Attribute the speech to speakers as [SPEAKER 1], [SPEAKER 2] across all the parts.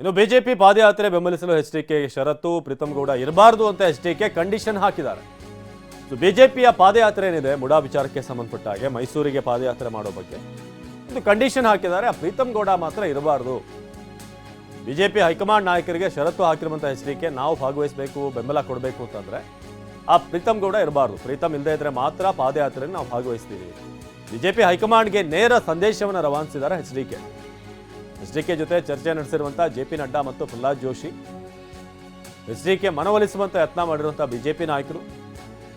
[SPEAKER 1] ಇನ್ನು ಬಿಜೆಪಿ ಪಾದಯಾತ್ರೆ ಬೆಂಬಲಿಸಲು ಎಚ್ ಡಿ ಕೆ ಷರತ್ತು ಪ್ರೀತಮ್ ಗೌಡ ಇರಬಾರದು ಅಂತ ಎಚ್ ಡಿ ಕೆ ಕಂಡೀಷನ್ ಹಾಕಿದ್ದಾರೆ. ಸೊ ಬಿಜೆಪಿಯ ಪಾದಯಾತ್ರೆ ಏನಿದೆ ಮುಡಾ ವಿಚಾರಕ್ಕೆ ಸಂಬಂಧಪಟ್ಟ ಹಾಗೆ ಮೈಸೂರಿಗೆ ಪಾದಯಾತ್ರೆ ಮಾಡೋ ಬಗ್ಗೆ. ಇದು ಕಂಡೀಷನ್ ಹಾಕಿದ್ದಾರೆ, ಆ ಪ್ರೀತಮ್ ಗೌಡ ಮಾತ್ರ ಇರಬಾರದು. ಬಿಜೆಪಿ ಹೈಕಮಾಂಡ್ ನಾಯಕರಿಗೆ ಷರತ್ತು ಹಾಕಿರುವಂಥ ಎಚ್ ಡಿ ಕೆ ನಾವು ಭಾಗವಹಿಸಬೇಕು, ಬೆಂಬಲ ಕೊಡಬೇಕು ಅಂತಂದ್ರೆ, ಆ ಪ್ರೀತಮ್ ಗೌಡ ಇರಬಾರದು. ಪ್ರೀತಮ್ ಇಲ್ಲದೆ ಇದ್ರೆ ಮಾತ್ರ ಪಾದಯಾತ್ರೆಯನ್ನು ನಾವು ಭಾಗವಹಿಸ್ತೀವಿ. ಬಿಜೆಪಿ ಹೈಕಮಾಂಡ್ಗೆ ನೇರ ಸಂದೇಶವನ್ನು ರವಾನಿಸಿದ್ದಾರೆ H D K H D K ಜೊತೆ ಚರ್ಚೆ ನಡೆಸಿರುವಂಥ ಜೆ ಪಿ ನಡ್ಡಾ ಮತ್ತು Pralhad Joshi S D K ಮನವೊಲಿಸುವಂತ ಯತ್ನ ಮಾಡಿರುವಂಥ ಬಿಜೆಪಿ ನಾಯಕರು,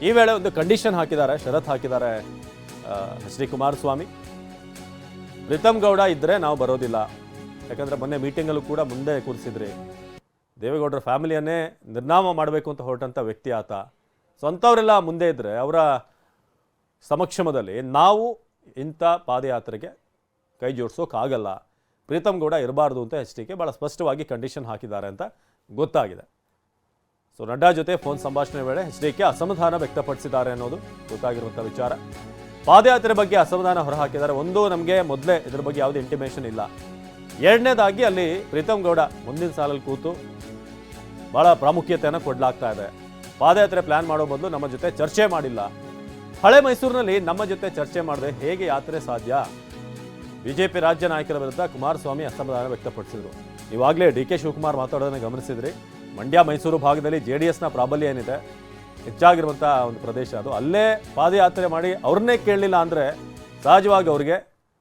[SPEAKER 1] ಈ ವೇಳೆ ಒಂದು ಕಂಡೀಷನ್ ಹಾಕಿದ್ದಾರೆ ಷರತ್ ಹಾಕಿದ್ದಾರೆ ಎಚ್ ಡಿ ಕುಮಾರಸ್ವಾಮಿ. ಪ್ರೀತಮ್ ಗೌಡ ಇದ್ದರೆ ನಾವು ಬರೋದಿಲ್ಲ, ಯಾಕಂದರೆ ಮೊನ್ನೆ ಮೀಟಿಂಗಲ್ಲೂ ಕೂಡ ಮುಂದೆ ಕೂರಿಸಿದ್ರಿ. ದೇವೇಗೌಡರ ಫ್ಯಾಮಿಲಿಯನ್ನೇ ನಿರ್ನಾಮ ಮಾಡಬೇಕು ಅಂತ ಹೊರಟಂಥ ವ್ಯಕ್ತಿ ಆತ. ಸ್ವಂತವರೆಲ್ಲ ಮುಂದೆ ಇದ್ದರೆ ಅವರ ಸಮಕ್ಷಮದಲ್ಲಿ ನಾವು ಇಂಥ ಪಾದಯಾತ್ರೆಗೆ ಕೈ ಜೋಡಿಸೋಕ್ಕಾಗಲ್ಲ ಪ್ರೀತಮ್ ಗೌಡ ಇರಬಾರ್ದು ಅಂತ ಎಚ್ ಡಿ ಕೆ ಭಾಳ ಸ್ಪಷ್ಟವಾಗಿ ಕಂಡೀಷನ್ ಹಾಕಿದ್ದಾರೆ ಅಂತ ಗೊತ್ತಾಗಿದೆ. ಸೊ ನಡ್ಡಾ ಜೊತೆ ಫೋನ್ ಸಂಭಾಷಣೆ ವೇಳೆ ಎಚ್ ಡಿ ಕೆ ಅಸಮಾಧಾನ ವ್ಯಕ್ತಪಡಿಸಿದ್ದಾರೆ ಅನ್ನೋದು ಗೊತ್ತಾಗಿರುವಂಥ ವಿಚಾರ. ಪಾದಯಾತ್ರೆ ಬಗ್ಗೆ ಅಸಮಾಧಾನ ಹೊರಹಾಕಿದ್ದಾರೆ. ಒಂದು ನಮಗೆ ಮೊದಲೇ ಇದ್ರ ಬಗ್ಗೆ ಯಾವುದೇ ಇಂಟಿಮೇಷನ್ ಇಲ್ಲ. ಎರಡನೇದಾಗಿ ಅಲ್ಲಿ ಪ್ರೀತಮ್ ಗೌಡ ಮುಂದಿನ ಸಾಲಲ್ಲಿ ಕೂತು ಭಾಳ ಪ್ರಾಮುಖ್ಯತೆಯನ್ನು ಕೊಡಲಾಗ್ತಾ ಇದೆ. ಪಾದಯಾತ್ರೆ ಪ್ಲ್ಯಾನ್ ಮಾಡೋ ಬದಲು ನಮ್ಮ ಜೊತೆ ಚರ್ಚೆ ಮಾಡಿಲ್ಲ. ಹಳೆ ಮೈಸೂರಿನಲ್ಲಿ ನಮ್ಮ ಜೊತೆ ಚರ್ಚೆ ಮಾಡಿದೆ ಹೇಗೆ ಯಾತ್ರೆ ಸಾಧ್ಯ? ಬಿಜೆಪಿ ರಾಜ್ಯ ನಾಯಕರ ವಿರುದ್ಧ ಕುಮಾರಸ್ವಾಮಿ ಅಸಮಾಧಾನ ವ್ಯಕ್ತಪಡಿಸಿದರು. ಇವಾಗಲೇ ಡಿ ಕೆ ಶಿವಕುಮಾರ್ ಮಾತಾಡೋದನ್ನು ಗಮನಿಸಿದ್ರಿ. ಮಂಡ್ಯ, ಮೈಸೂರು ಭಾಗದಲ್ಲಿ ಜೆ ಡಿ ಎಸ್ನ ಪ್ರಾಬಲ್ಯ ಏನಿದೆ ಹೆಚ್ಚಾಗಿರುವಂಥ ಒಂದು ಪ್ರದೇಶ ಅದು. ಅಲ್ಲೇ ಪಾದಯಾತ್ರೆ ಮಾಡಿ ಅವ್ರನ್ನೇ ಕೇಳಲಿಲ್ಲ ಅಂದರೆ ಸಹಜವಾಗಿ ಅವ್ರಿಗೆ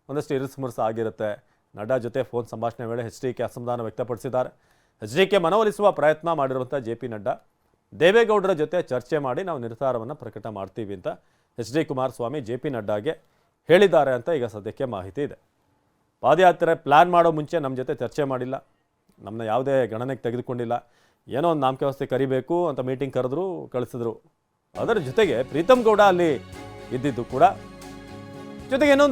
[SPEAKER 1] ಒಂದಷ್ಟು ಇರಿಸುಮುರುಸು ಆಗಿರುತ್ತೆ. ನಡ್ಡಾ ಜೊತೆ ಫೋನ್ ಸಂಭಾಷಣೆ ವೇಳೆ ಎಚ್ ಡಿ ಕೆ ಅಸಮಾಧಾನ ವ್ಯಕ್ತಪಡಿಸಿದ್ದಾರೆ. ಎಚ್ ಡಿ ಕೆ ಮನವೊಲಿಸುವ ಪ್ರಯತ್ನ ಮಾಡಿರುವಂಥ ಜೆ ಪಿ ನಡ್ಡಾ, ದೇವೇಗೌಡರ ಜೊತೆ ಚರ್ಚೆ ಮಾಡಿ ನಾವು ನಿರ್ಧಾರವನ್ನು ಪ್ರಕಟ ಮಾಡ್ತೀವಿ ಅಂತ H D Kumaraswamy J P ನಡ್ಡಾಗೆ ಹೇಳಿದ್ದಾರೆ ಅಂತ ಈಗ ಸದ್ಯಕ್ಕೆ ಮಾಹಿತಿ ಇದೆ. ಪಾದಯಾತ್ರೆ ಪ್ಲ್ಯಾನ್ ಮಾಡೋ ಮುಂಚೆ ನಮ್ಮ ಜೊತೆ ಚರ್ಚೆ ಮಾಡಿಲ್ಲ. ನಮ್ಮನ್ನ ಯಾವುದೇ ಗಣನೆಗೆ ತೆಗೆದುಕೊಂಡಿಲ್ಲ. ಏನೋ ಒಂದು ನಾಮಕೆ ವ್ಯವಸ್ಥೆ ಕರಿಬೇಕು ಅಂತ ಮೀಟಿಂಗ್ ಕರೆದ್ರು, ಕಳಿಸಿದ್ರು. ಅದರ ಜೊತೆಗೆ ಪ್ರೀತಮ್ ಗೌಡ ಅಲ್ಲಿ ಇದ್ದಿದ್ದು ಕೂಡ. ಜೊತೆಗೆ ಇನ್ನೊಂದು